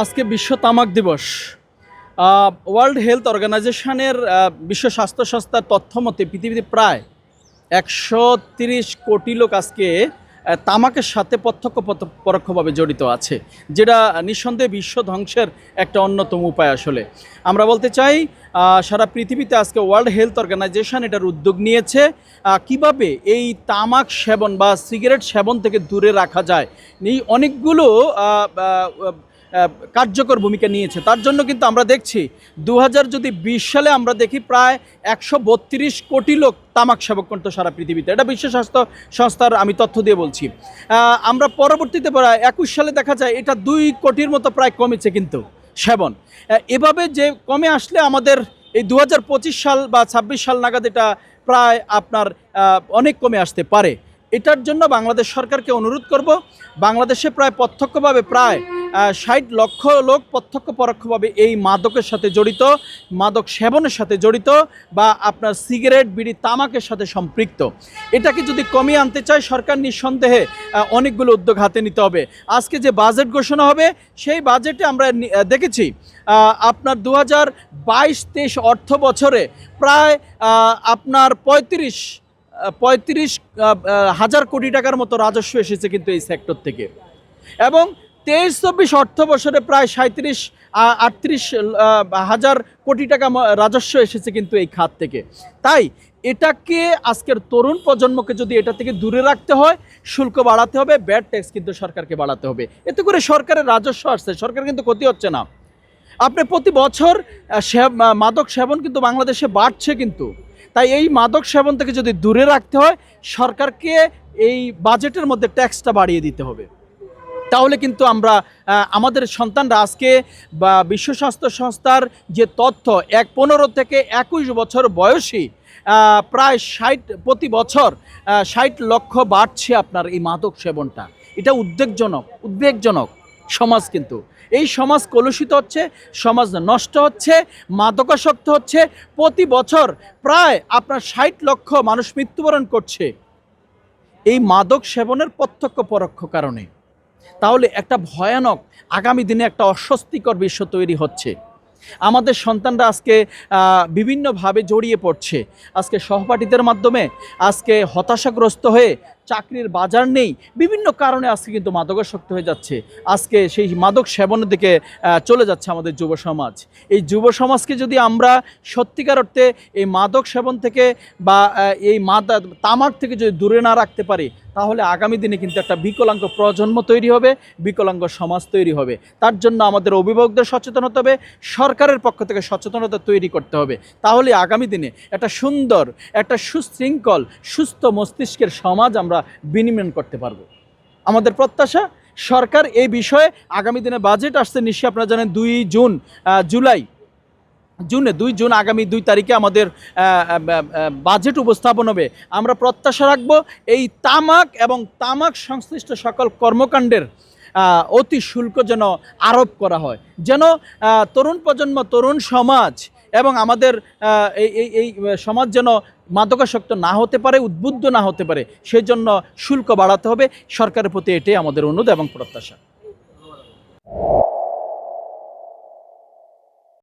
আজকে বিশ্ব তামাক দিবস। ওয়ার্ল্ড হেলথ অর্গানাইজেশনের বিশ্ব স্বাস্থ্য সংস্থার তথ্য মতে পৃথিবীতে প্রায় একশো তিরিশ কোটি লোক আজকে তামাকের সাথে প্রত্যক্ষ পরোক্ষভাবে জড়িত আছে, যেটা নিঃসন্দেহে বিশ্ব ধ্বংসের একটা অন্যতম উপায় আসলে। আমরা বলতে চাই সারা পৃথিবীতে আজকে ওয়ার্ল্ড হেলথ অর্গানাইজেশন এটার উদ্যোগ নিয়েছে কীভাবে এই তামাক সেবন বা সিগারেট সেবন থেকে দূরে রাখা যায়। এই অনেকগুলো কার্যকর ভূমিকা নিয়েছে। তার জন্য কিন্তু আমরা দেখছি দু হাজার যদি বিশ সালে আমরা দেখি প্রায় একশো বত্রিশ কোটি লোক তামাক সেবক করতো সারা পৃথিবীতে। এটা বিশ্ব স্বাস্থ্য সংস্থার আমি তথ্য দিয়ে বলছি। আমরা পরবর্তীতে প্রায় একুশ সালে দেখা যায় এটা দুই কোটির মতো প্রায় কমেছে কিন্তু সেবন। এভাবে যে কমে আসলে আমাদের এই দু হাজার পঁচিশ সাল বা ছাব্বিশ সাল নাগাদ এটা প্রায় আপনার অনেক কমে আসতে পারে। এটার জন্য বাংলাদেশ সরকারকে অনুরোধ করব, বাংলাদেশে প্রায় প্রত্যক্ষভাবে প্রায় ষাট লক্ষ লোক প্রত্যক্ষ পরোক্ষভাবে এই মাদকের সাথে জড়িত, মাদক সেবনের সাথে জড়িত বা আপনার সিগারেট, বিড়ি, তামাকের সাথে সম্পৃক্ত। এটাকে যদি কমিয়ে আনতে চায় সরকার নিঃসন্দেহে অনেকগুলো উদ্যোগ হাতে নিতে হবে। আজকে যে বাজেট ঘোষণা হবে, সেই বাজেটে আমরা দেখেছি আপনার দু হাজার বাইশ তেইশ অর্থ বছরে প্রায় আপনার পঁয়ত্রিশ পঁয়ত্রিশ হাজার কোটি টাকার মতো রাজস্ব এসেছে কিন্তু এই সেক্টর থেকে। এবং তেইশ, চব্বিশ অর্থ বছরে প্রায় সাঁত্রিশ আটত্রিশ হাজার কোটি টাকা রাজস্ব এসেছে কিন্তু এই খাত থেকে। তাই এটাকে আজকের তরুণ প্রজন্মকে যদি এটা থেকে দূরে রাখতে হয়, শুল্ক বাড়াতে হবে ব্যাড ট্যাক্স কিন্তু সরকারকে বাড়াতে হবে। এতে করে সরকারের রাজস্ব আসছে, সরকার কিন্তু ক্ষতি হচ্ছে না। আপনি প্রতি বছর মাদক সেবন কিন্তু বাংলাদেশে বাড়ছে কিন্তু। তাই এই মাদক সেবন থেকে যদি দূরে রাখতে হয়, সরকারকে এই বাজেটের মধ্যে ট্যাক্সটা বাড়িয়ে দিতে হবে। তাহলে কিন্তু আমরা আমাদের সন্তানরা আজকে বা বিশ্ব স্বাস্থ্য সংস্থার যে তথ্য, এক পনেরো থেকে একুশ বছর বয়সী প্রায় ষাট, প্রতি বছর ষাট লক্ষ বাড়ছে আপনার এই মাদক সেবনটা। এটা উদ্বেগজনক উদ্বেগজনক। সমাজ কিন্তু। এই সমাজ কলুষিত হচ্ছে, সমাজ নষ্ট হচ্ছে, মাদকাসক্ত হচ্ছে। প্রতি বছর প্রায় আপনার ষাট লক্ষ মানুষ মৃত্যুবরণ করছে। এই মাদক সেবনের প্রত্যক্ষ পরোক্ষ কারণে। তাহলে একটা ভয়ানক আগামী দিনে একটা অস্বস্তিকর বিশ্ব তৈরি হচ্ছে। আমাদের সন্তানরা আজকে বিভিন্নভাবে জড়িয়ে পড়ছে। আজকে সহপাঠীদের মাধ্যমে, আজকে হতাশাগ্রস্ত হয়ে চাকরির বাজার নেই। বিভিন্ন কারণে আজকে কিন্তু মাদকাসক্ত হয়ে যাচ্ছে। আজকে সেই মাদক সেবনের দিকে চলে যাচ্ছে আমাদের যুব সমাজ। এই যুব সমাজকে যদি আমরা সত্যিকার অর্থে এই মাদক সেবন থেকে বা এই মাদা, তামাক থেকে যদি দূরে না রাখতে পারি, তাহলে আগামী দিনে কিন্তু একটা বিকলাঙ্গ প্রজন্ম তৈরি হবে, বিকলাঙ্গ সমাজ তৈরি হবে। তার জন্য আমাদের অভিভাবকদের সচেতন হতে হবে, সরকারের পক্ষ থেকে সচেতনতা তৈরি করতে হবে। তাহলে আগামী দিনে একটা সুন্দর, একটা সুশৃঙ্খল, সুস্থ মস্তিষ্কের সমাজ আমরা বিনিময় করতে পারব। আমাদের প্রত্যাশা, সরকার এই বিষয়ে আগামী দিনে বাজেট আসছে নিশ্চয়ই আপনারা জানেন দুই জুন জুলাই, জুনে দুই জুন আগামী দুই তারিখে আমাদের বাজেট উপস্থাপন হবে। আমরা প্রত্যাশা রাখব এই তামাক এবং তামাক সংশ্লিষ্ট সকল কর্মকাণ্ডের অতি শুল্ক যেন আরোপ করা হয়। যেন তরুণ প্রজন্ম, তরুণ সমাজ এবং আমাদের এই এই সমাজ যেন মাদকাসক্ত না হতে পারে, উদ্বুদ্ধ না হতে পারে, সেজন্য শুল্ক বাড়াতে হবে। সরকারের প্রতি এটাই আমাদের অনুরোধ এবং প্রত্যাশা।